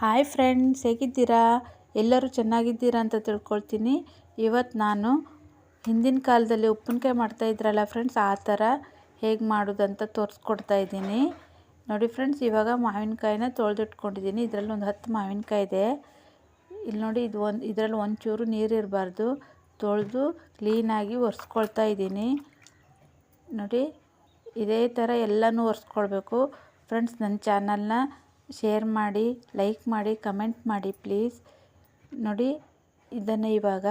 Hi friends ಹೇಗಿದ್ದೀರಾ? ಎಲ್ಲರೂ ಚೆನ್ನಾಗಿದ್ದೀರಾ ಅಂತ ತಿಳ್ಕೊಳ್ತೀನಿ. ಇವತ್ತು ನಾನು ಹಿಂದಿನ ಕಾಲದಲ್ಲಿ ಉಪ್ಪಿನಕಾಯಿ ಮಾಡ್ತಾಯಿದ್ರಲ್ಲ ಫ್ರೆಂಡ್ಸ್ ಆ ಥರ ಹೇಗೆ ಮಾಡೋದಂತ ತೋರಿಸ್ಕೊಡ್ತಾ ಇದ್ದೀನಿ. ನೋಡಿ ಫ್ರೆಂಡ್ಸ್ ಇವಾಗ ಮಾವಿನಕಾಯಿನ ತೊಳೆದಿಟ್ಕೊಂಡಿದ್ದೀನಿ. ಇದರಲ್ಲಿ ಒಂದು ಹತ್ತು ಮಾವಿನಕಾಯಿ ಇದೆ. ಇಲ್ಲಿ ನೋಡಿ ಇದು ಒಂದು, ಇದರಲ್ಲಿ ಒಂಚೂರು ನೀರು ಇರಬಾರ್ದು. ತೊಳೆದು ಕ್ಲೀನಾಗಿ ಒರೆಸ್ಕೊಳ್ತಾ ಇದ್ದೀನಿ. ನೋಡಿ, ಇದೇ ಥರ ಎಲ್ಲನೂ ಒರೆಸ್ಕೊಳ್ಬೇಕು. ಫ್ರೆಂಡ್ಸ್ ನನ್ನ ಚಾನಲ್ನ ಶೇರ್ ಮಾಡಿ, ಲೈಕ್ ಮಾಡಿ, ಕಮೆಂಟ್ ಮಾಡಿ ಪ್ಲೀಸ್. ನೋಡಿ, ಇದನ್ನು ಇವಾಗ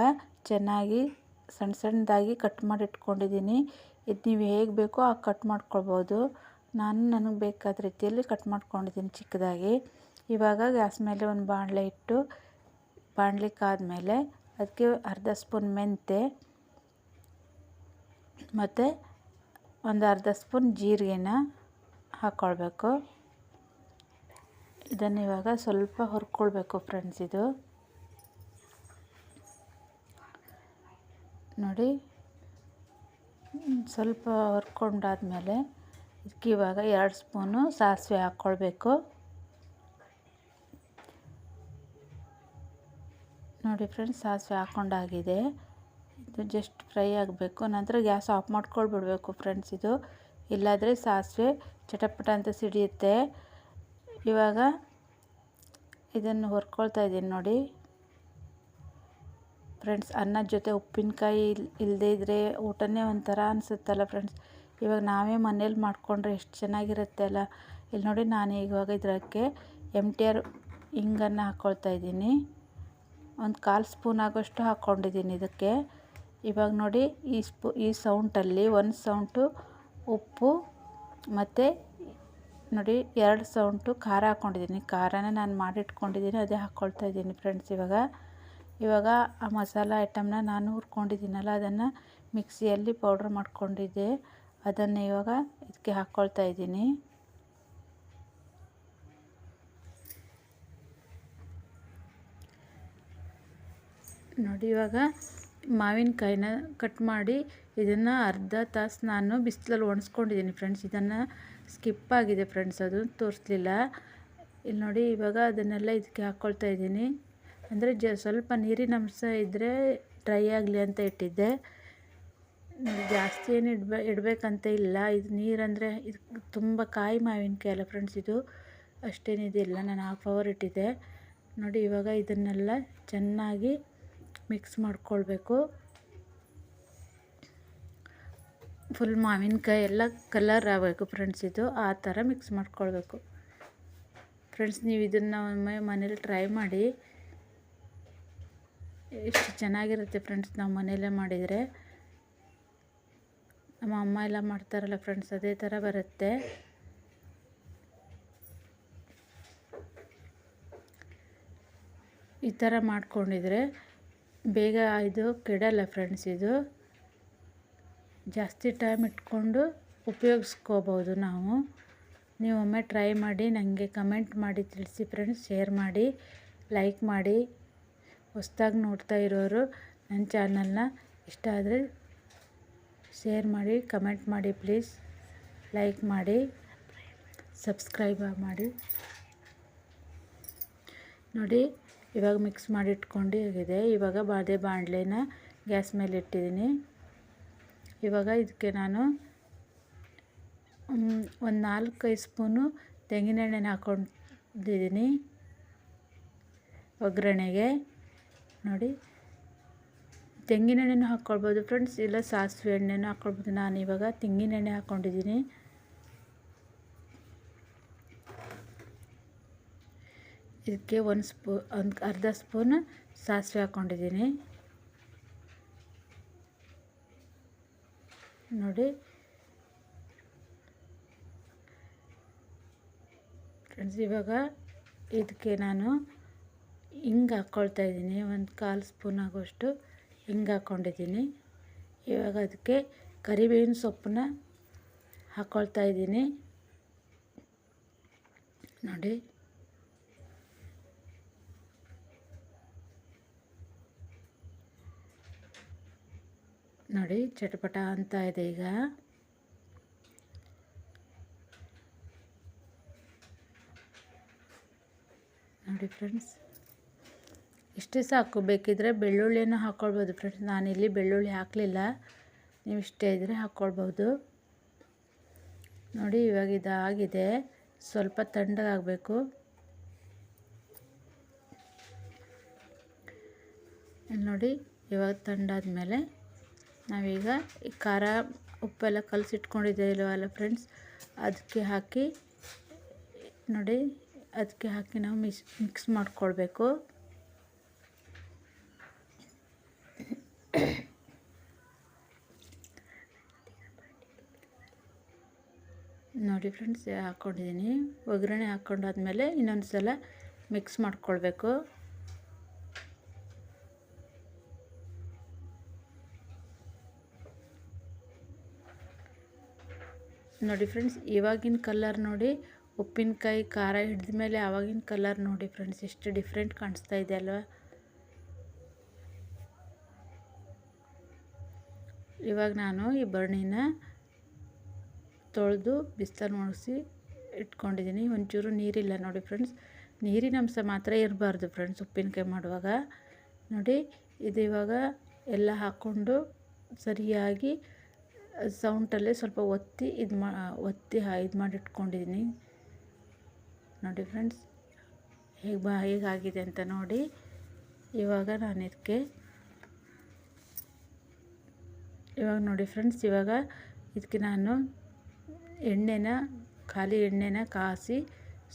ಚೆನ್ನಾಗಿ ಸಣ್ಣ ಸಣ್ಣದಾಗಿ ಕಟ್ ಮಾಡಿ ಇಟ್ಕೊಂಡಿದ್ದೀನಿ. ಇದು ನೀವು ಹೇಗೆ ಬೇಕೋ ಆ ಕಟ್ ಮಾಡ್ಕೊಳ್ಬೋದು. ನಾನು ನನಗೆ ಬೇಕಾದ ರೀತಿಯಲ್ಲಿ ಕಟ್ ಮಾಡ್ಕೊಂಡಿದ್ದೀನಿ ಚಿಕ್ಕದಾಗಿ. ಇವಾಗ ಗ್ಯಾಸ್ ಮೇಲೆ ಒಂದು ಬಾಣಲೆ ಇಟ್ಟು, ಬಾಣಲೆ ಕಾದ್ಮೇಲೆ ಅದಕ್ಕೆ ಅರ್ಧ ಸ್ಪೂನ್ ಮೆಂತೆ ಮತ್ತು ಒಂದು ಅರ್ಧ ಸ್ಪೂನ್ ಜೀರಿಗೆನ ಹಾಕ್ಕೊಳ್ಬೇಕು ಇದನ್ನು ಇವಾಗ ಸ್ವಲ್ಪ ಹುರ್ಕೊಳ್ಬೇಕು ಫ್ರೆಂಡ್ಸ್ ಇದು. ನೋಡಿ, ಸ್ವಲ್ಪ ಹುರ್ಕೊಂಡಾದ್ಮೇಲೆ ಇದಕ್ಕೆ ಇವಾಗ ಎರಡು ಸ್ಪೂನು ಸಾಸಿವೆ ಹಾಕ್ಕೊಳ್ಬೇಕು. ನೋಡಿ ಫ್ರೆಂಡ್ಸ್ ಸಾಸಿವೆ ಹಾಕ್ಕೊಂಡಾಗಿದೆ. ಇದು ಜಸ್ಟ್ ಫ್ರೈ ಆಗಬೇಕು. ನಂತರ ಗ್ಯಾಸ್ ಆಫ್ ಮಾಡ್ಕೊಳ್ಬಿಡ್ಬೇಕು ಫ್ರೆಂಡ್ಸ್ ಇದು. ಇಲ್ಲಾದರೆ ಸಾಸಿವೆ ಚಟಪಟ ಅಂತ ಸಿಡಿಯುತ್ತೆ. ಇವಾಗ ಇದನ್ನು ಹೊರ್ಕೊಳ್ತಾ ಇದ್ದೀನಿ ನೋಡಿ. ಫ್ರೆಂಡ್ಸ್ ಅನ್ನದ ಜೊತೆ ಉಪ್ಪಿನಕಾಯಿ ಇಲ್ಲದೇ ಇದ್ದರೆ ಊಟನೇ ಒಂಥರ ಅನಿಸುತ್ತಲ್ಲ ಫ್ರೆಂಡ್ಸ್. ಇವಾಗ ನಾವೇ ಮನೇಲಿ ಮಾಡಿಕೊಂಡ್ರೆ ಎಷ್ಟು ಚೆನ್ನಾಗಿರುತ್ತೆ ಅಲ್ಲ. ಇಲ್ಲಿ ನೋಡಿ ನಾನು ಇವಾಗ ಇದಕ್ಕೆ ಎಂ ಟಿ ಆರ್ ಹಿಂಗನ್ನು ಹಾಕ್ಕೊಳ್ತಾ ಇದ್ದೀನಿ. ಒಂದು ಕಾಲು ಸ್ಪೂನ್ ಆಗೋಷ್ಟು ಹಾಕ್ಕೊಂಡಿದ್ದೀನಿ ಇದಕ್ಕೆ. ಇವಾಗ ನೋಡಿ ಈ ಸ್ಪೂ, ಈ ಸೌಂಟಲ್ಲಿ ಒಂದು ಸೌಂಟು ಉಪ್ಪು ಮತ್ತು ನೋಡಿ, ಎರಡು ಸೌಂಟು ಖಾರ ಹಾಕ್ಕೊಂಡಿದ್ದೀನಿ. ಖಾರನೇ ನಾನು ಮಾಡಿಟ್ಕೊಂಡಿದ್ದೀನಿ, ಅದೇ ಹಾಕ್ಕೊಳ್ತಾ ಇದ್ದೀನಿ ಫ್ರೆಂಡ್ಸ್ ಇವಾಗ. ಇವಾಗ ಆ ಮಸಾಲ ಐಟಮ್ನ ನಾನು ಹುರ್ಕೊಂಡಿದ್ದೀನಲ್ಲ, ಅದನ್ನು ಮಿಕ್ಸಿಯಲ್ಲಿ ಪೌಡ್ರ್ ಮಾಡಿಕೊಂಡಿದ್ದೆ. ಅದನ್ನು ಇವಾಗ ಇದಕ್ಕೆ ಹಾಕ್ಕೊಳ್ತಾ ಇದ್ದೀನಿ. ನೋಡಿ, ಇವಾಗ ಮಾವಿನಕಾಯಿನ ಕಟ್ ಮಾಡಿ ಇದನ್ನು ಅರ್ಧ ತಾಸು ನಾನು ಬಿಸಿಲಲ್ಲಿ ಒಣಸ್ಕೊಂಡಿದ್ದೀನಿ ಫ್ರೆಂಡ್ಸ್ ಇದನ್ನು ಸ್ಕಿಪ್ ಆಗಿದೆ ಫ್ರೆಂಡ್ಸ್, ಅದು ತೋರಿಸ್ಲಿಲ್ಲ. ಇಲ್ಲಿ ನೋಡಿ, ಇವಾಗ ಅದನ್ನೆಲ್ಲ ಇದಕ್ಕೆ ಹಾಕ್ಕೊಳ್ತಾ ಇದ್ದೀನಿ. ಅಂದರೆ ಜ, ಸ್ವಲ್ಪ ನೀರಿನ ಅಂಶ ಇದ್ದರೆ ಡ್ರೈ ಆಗಲಿ ಅಂತ ಇಟ್ಟಿದ್ದೆ. ಜಾಸ್ತಿ ಏನು ಇಡ್ಬೇ, ಇಡಬೇಕಂತ ಇಲ್ಲ. ಇದು ನೀರಂದರೆ ಇದು ತುಂಬ ಕಾಯಿ ಮಾವಿನಕಾಯಿ ಅಲ್ಲ ಫ್ರೆಂಡ್ಸ್ ಇದು. ಅಷ್ಟೇನಿದಿಲ್ಲ ನಾನು ಹಾಫ್ ಅವರ್ ಇಟ್ಟಿದ್ದೆ. ನೋಡಿ, ಇವಾಗ ಇದನ್ನೆಲ್ಲ ಚೆನ್ನಾಗಿ ಮಿಕ್ಸ್ ಮಾಡ್ಕೊಳ್ಬೇಕು. ಫುಲ್ ಮಾವಿನಕಾಯಿ ಎಲ್ಲ ಕಲರ್ ಆಗಬೇಕು ಫ್ರೆಂಡ್ಸ್ ಇದು. ಆ ಥರ ಮಿಕ್ಸ್ ಮಾಡ್ಕೊಳ್ಬೇಕು. ಫ್ರೆಂಡ್ಸ್ ನೀವು ಇದನ್ನು ಒಮ್ಮೆ ಮನೇಲಿ ಟ್ರೈ ಮಾಡಿ. ಎಷ್ಟು ಚೆನ್ನಾಗಿರುತ್ತೆ ಫ್ರೆಂಡ್ಸ್ ನಾವು ಮನೆಯಲ್ಲೇ ಮಾಡಿದರೆ. ನಮ್ಮ ಅಮ್ಮ ಎಲ್ಲ ಮಾಡ್ತಾರಲ್ಲ ಫ್ರೆಂಡ್ಸ್ ಅದೇ ಥರ ಬರುತ್ತೆ. ಈ ಥರ ಮಾಡ್ಕೊಂಡಿದ್ರೆ ಬೇಗ ಇದು ಕೆಡಲ್ಲ ಫ್ರೆಂಡ್ಸ್ ಇದು. ಜಾಸ್ತಿ ಟೈಮ್ ಇಟ್ಕೊಂಡು ಉಪಯೋಗಿಸ್ಕೋಬೋದು ನಾವು. ನೀವೊಮ್ಮೆ ಟ್ರೈ ಮಾಡಿ ನನಗೆ ಕಮೆಂಟ್ ಮಾಡಿ, ತಿಳಿಸಿ ಫ್ರೆಂಡ್ಸ್ ಶೇರ್ ಮಾಡಿ ಲೈಕ್ ಮಾಡಿ. ಹೊಸ್ದಾಗಿ ನೋಡ್ತಾ ಇರೋರು ನನ್ನ ಚಾನಲ್ನ ಇಷ್ಟ ಆದರೆ ಶೇರ್ ಮಾಡಿ ಕಮೆಂಟ್ ಮಾಡಿ ಪ್ಲೀಸ್ ಲೈಕ್ ಮಾಡಿ ಸಬ್ಸ್ಕ್ರೈಬ್ ಮಾಡಿ. ನೋಡಿ, ಇವಾಗ ಮಿಕ್ಸ್ ಮಾಡಿ ಇಟ್ಕೊಂಡು ಆಗಿದೆ. ಇವಾಗ ಬಾದೆ ಬಾಣಲೆನ ಗ್ಯಾಸ್ ಮೇಲೆ ಇಟ್ಟಿದ್ದೀನಿ. ಇವಾಗ ಇದಕ್ಕೆ ನಾನು ಒಂದು ನಾಲ್ಕೈದು ಸ್ಪೂನು ತೆಂಗಿನೆಣ್ಣೆನ ಹಾಕೊಂಡಿದ್ದೀನಿ. ಒಗ್ಗರಣೆಗೆ. ನೋಡಿ. ತೆಂಗಿನೆಣ್ಣೆನೂ ಹಾಕ್ಕೊಳ್ಬೋದು ಫ್ರೆಂಡ್ಸ್, ಇಲ್ಲ ಸಾಸಿವೆ ಎಣ್ಣೆನೂ ಹಾಕ್ಕೊಳ್ಬೋದು ನಾನು ಇವಾಗ ತೆಂಗಿನೆಣ್ಣೆ ಹಾಕ್ಕೊಂಡಿದ್ದೀನಿ ಇದಕ್ಕೆ ಒಂದು ಸ್ಪೂ, ಒಂದು ಅರ್ಧ ಸ್ಪೂನ್ ಸಾಸಿವೆ ಹಾಕ್ಕೊಂಡಿದ್ದೀನಿ ನೋಡಿ. ಫ್ರೆಂಡ್ಸ್ ಇವಾಗ ಇದಕ್ಕೆ ನಾನು ಹಿಂಗೆ ಹಾಕ್ಕೊಳ್ತಾ ಇದ್ದೀನಿ. ಒಂದು ಕಾಲು ಸ್ಪೂನ್ ಆಗೋಷ್ಟು ಹಿಂಗೆ ಹಾಕ್ಕೊಂಡಿದ್ದೀನಿ ಇವಾಗ ಅದಕ್ಕೆ ಕರಿಬೇವಿನ ಸೊಪ್ಪನ್ನ ಹಾಕ್ಕೊಳ್ತಾ ಇದ್ದೀನಿ. ನೋಡಿ. ನೋಡಿ, ಚಟಪಟ ಅಂತ ಇದೆ ಈಗ. ನೋಡಿ ಫ್ರೆಂಡ್ಸ್ ಇಷ್ಟೇ ಸಾಕು ಬೇಕಿದ್ದರೆ ಬೆಳ್ಳುಳ್ಳಿಯನ್ನು ಹಾಕ್ಕೊಳ್ಬೋದು ಫ್ರೆಂಡ್ಸ್. ನಾನಿಲ್ಲಿ ಬೆಳ್ಳುಳ್ಳಿ ಹಾಕಲಿಲ್ಲ. ನೀವು ಇಷ್ಟೇ ಇದ್ದರೆ ಹಾಕ್ಕೊಳ್ಬೋದು ನೋಡಿ, ಇವಾಗ ಇದಾಗಿದೆ. ಸ್ವಲ್ಪ ತಣ್ಣಗಾಗಬೇಕು. ನೋಡಿ, ಇವಾಗ ತಣ್ಣಾದ್ಮೇಲೆ ನಾವೀಗ ಈ ಖಾರ ಉಪ್ಪೆಲ್ಲ ಕಲಸಿಟ್ಕೊಂಡಿದ್ದೇವಲ್ಲ ಫ್ರೆಂಡ್ಸ್ ಅದಕ್ಕೆ ಹಾಕಿ, ನೋಡಿ ಅದಕ್ಕೆ ಹಾಕಿ ನಾವು ಮಿಸ್ ಮಿಕ್ಸ್ ಮಾಡಿಕೊಳ್ಬೇಕು. ನೋಡಿ ಫ್ರೆಂಡ್ಸ್ ಹಾಕ್ಕೊಂಡಿದ್ದೀನಿ ಒಗ್ಗರಣೆ ಹಾಕ್ಕೊಂಡಾದ್ಮೇಲೆ ಇನ್ನೊಂದು ಸಲ ಮಿಕ್ಸ್ ಮಾಡ್ಕೊಳ್ಬೇಕು. ನೋಡಿ ಫ್ರೆಂಡ್ಸ್, ಇವಾಗಿನ ಕಲರ್ ನೋಡಿ, ಉಪ್ಪಿನಕಾಯಿ ಖಾರ ಹಿಡಿದ ಮೇಲೆ ಆವಾಗಿನ ಕಲರ್ ನೋಡಿ ಫ್ರೆಂಡ್ಸ್, ಎಷ್ಟು ಡಿಫ್ರೆಂಟ್ ಕಾಣಿಸ್ತಾ ಇದೆ ಅಲ್ವಾ? ಇವಾಗ ನಾನು ಈ ಬರ್ಣಿನ ತೊಳೆದು ಬಿಸ್ತರ್ ಒಣಗಿಸಿ ಇಟ್ಕೊಂಡಿದ್ದೀನಿ. ಒಂಚೂರು ನೀರಿಲ್ಲ ನೋಡಿ ಫ್ರೆಂಡ್ಸ್, ನೀರಿನ ಅಂಶ ಮಾತ್ರ ಇರಬಾರ್ದು ಫ್ರೆಂಡ್ಸ್ ಉಪ್ಪಿನಕಾಯಿ ಮಾಡುವಾಗ. ನೋಡಿ, ಇದು ಇವಾಗ ಎಲ್ಲ ಹಾಕ್ಕೊಂಡು ಸರಿಯಾಗಿ ಸೌಂಟಲ್ಲೇ ಸ್ವಲ್ಪ ಒತ್ತಿ ಇದು ಮಾ, ಒತ್ತಿ ಇದು ಮಾಡಿ ಇಟ್ಕೊಂಡಿದ್ದೀನಿ ನೋಡಿ ಫ್ರೆಂಡ್ಸ್, ಹೇಗೆ ಬಾ ಹೇಗಾಗಿದೆ ಅಂತ ನೋಡಿ. ಇವಾಗ ನಾನು ಇದಕ್ಕೆ ಇವಾಗ ನೋಡಿ ಫ್ರೆಂಡ್ಸ್, ಇವಾಗ ಇದಕ್ಕೆ ನಾನು ಎಣ್ಣೆನ, ಖಾಲಿ ಎಣ್ಣೆನ ಕಾಸಿ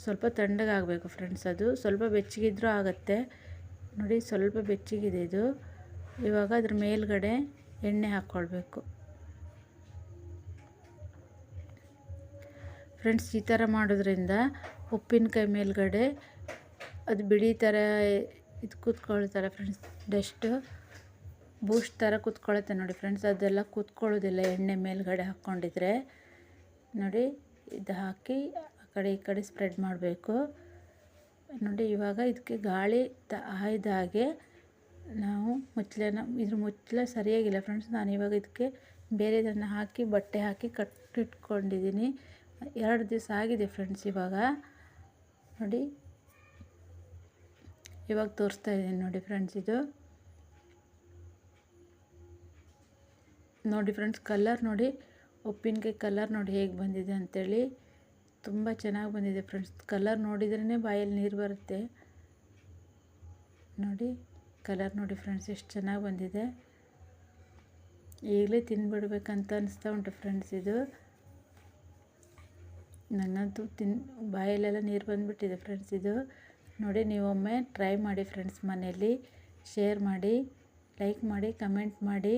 ಸ್ವಲ್ಪ ತಣ್ಣಗಾಗಬೇಕು ಫ್ರೆಂಡ್ಸ್ ಅದು. ಸ್ವಲ್ಪ ಬೆಚ್ಚಗಿದ್ರೂ ಆಗುತ್ತೆ. ನೋಡಿ, ಸ್ವಲ್ಪ ಬೆಚ್ಚಗಿದೆ ಇದು ಇವಾಗ ಅದ್ರ ಮೇಲ್ಗಡೆ ಎಣ್ಣೆ ಹಾಕ್ಕೊಳ್ಬೇಕು ಫ್ರೆಂಡ್ಸ್ ಈ ಥರ ಮಾಡೋದ್ರಿಂದ ಉಪ್ಪಿನಕಾಯಿ ಮೇಲ್ಗಡೆ ಅದು ಬಿಳಿ ಥರ ಇದು ಕೂತ್ಕೊಳ್ತಾರೆ ಫ್ರೆಂಡ್ಸ್ ಡಸ್ಟು ಬೂಸ್ಟ್ ಥರ ಕೂತ್ಕೊಳ್ಳುತ್ತೆ ನೋಡಿ ಫ್ರೆಂಡ್ಸ್ ಅದೆಲ್ಲ ಕೂತ್ಕೊಳ್ಳೋದಿಲ್ಲ ಎಣ್ಣೆ ಮೇಲ್ಗಡೆ ಹಾಕ್ಕೊಂಡಿದ್ರೆ. ನೋಡಿ, ಇದು ಹಾಕಿ ಆ ಕಡೆ ಈ ಕಡೆ ಸ್ಪ್ರೆಡ್ ಮಾಡಬೇಕು. ನೋಡಿ, ಇವಾಗ ಇದಕ್ಕೆ ಗಾಳಿ ತ, ಆಯ್ದ ಹಾಗೆ ನಾವು ಮುಚ್ಚಲೇನ ಇದ್ರ ಮುಚ್ಚಲೆ ಸರಿಯಾಗಿಲ್ಲ ಫ್ರೆಂಡ್ಸ್ ನಾನು ಇವಾಗ ಇದಕ್ಕೆ ಬೇರೆದನ್ನು ಹಾಕಿ ಬಟ್ಟೆ ಹಾಕಿ ಕಟ್ಟಿಟ್ಕೊಂಡಿದ್ದೀನಿ ಎರಡು ದಿವಸ ಆಗಿದೆ ಫ್ರೆಂಡ್ಸ್ ಇವಾಗ. ನೋಡಿ. ಇವಾಗ ತೋರಿಸ್ತಾ ಇದ್ದೀನಿ ನೋಡಿ ಫ್ರೆಂಡ್ಸ್ ಇದು. ನೋಡಿ ಫ್ರೆಂಡ್ಸ್ ಕಲ್ಲರ್ ನೋಡಿ. ಉಪ್ಪಿನಕಾಯಿ ಕಲರ್ ನೋಡಿ ಹೇಗೆ ಬಂದಿದೆ ಅಂಥೇಳಿ ತುಂಬ ಚೆನ್ನಾಗಿ ಬಂದಿದೆ ಫ್ರೆಂಡ್ಸ್. ಕಲರ್ ನೋಡಿದ್ರೇ ಬಾಯಲ್ಲಿ ನೀರು ಬರುತ್ತೆ. ನೋಡಿ. ಕಲರ್ ನೋಡಿ ಫ್ರೆಂಡ್ಸ್ ಎಷ್ಟು ಚೆನ್ನಾಗಿ ಬಂದಿದೆ. ಈಗಲೇ ತಿನ್ಬಿಡ್ಬೇಕಂತ ಅನಿಸ್ತಾ ಉಂಟು ಫ್ರೆಂಡ್ಸ್ ಇದು. ನನ್ನಂತೂ ತಿನ್ ಬಾಯಲ್ಲೆಲ್ಲ ನೀರು ಬಂದುಬಿಟ್ಟಿದೆ ಫ್ರೆಂಡ್ಸ್ ಇದು ನೋಡಿ ನೀವೊಮ್ಮೆ ಟ್ರೈ ಮಾಡಿ ಫ್ರೆಂಡ್ಸ್ ಮನೆಯಲ್ಲಿ ಶೇರ್ ಮಾಡಿ ಲೈಕ್ ಮಾಡಿ ಕಮೆಂಟ್ ಮಾಡಿ.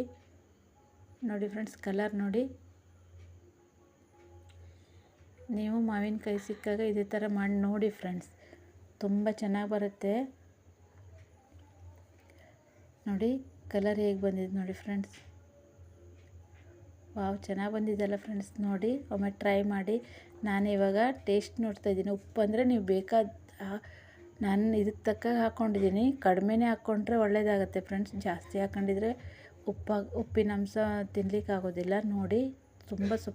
ನೋಡಿ ಫ್ರೆಂಡ್ಸ್ ಕಲರ್ ನೋಡಿ. ನೀವು ಮಾವಿನಕಾಯಿ ಸಿಕ್ಕಾಗ ಇದೇ ಥರ ಮಾಡಿ ನೋಡಿ ಫ್ರೆಂಡ್ಸ್ ತುಂಬ ಚೆನ್ನಾಗಿ ಬರುತ್ತೆ. ನೋಡಿ ಕಲರ್ ಹೇಗೆ ಬಂದಿದೆ ನೋಡಿ ಫ್ರೆಂಡ್ಸ್ ವಾವ್, ಚೆನ್ನಾಗಿ ಬಂದಿದ್ದಲ್ಲ ಫ್ರೆಂಡ್ಸ್ ನೋಡಿ, ಒಮ್ಮೆ ಟ್ರೈ ಮಾಡಿ. ನಾನು ಇವಾಗ ಟೇಸ್ಟ್ ನೋಡ್ತಾ ಇದ್ದೀನಿ. ಉಪ್ಪು ಅಂದರೆ ನೀವು ಬೇಕಾದ ನಾನು ಇದಕ್ಕೆ ತಕ್ಕ ಹಾಕ್ಕೊಂಡಿದ್ದೀನಿ ಕಡಿಮೆನೇ ಹಾಕ್ಕೊಂಡ್ರೆ ಒಳ್ಳೆಯದಾಗತ್ತೆ ಫ್ರೆಂಡ್ಸ್ ಜಾಸ್ತಿ ಹಾಕ್ಕೊಂಡಿದ್ರೆ ಉಪ್ಪ ಉಪ್ಪಿನ ಅಂಶ ತಿನ್ನಲಿಕ್ಕಾಗೋದಿಲ್ಲ ನೋಡಿ, ತುಂಬ ಸೂಪ್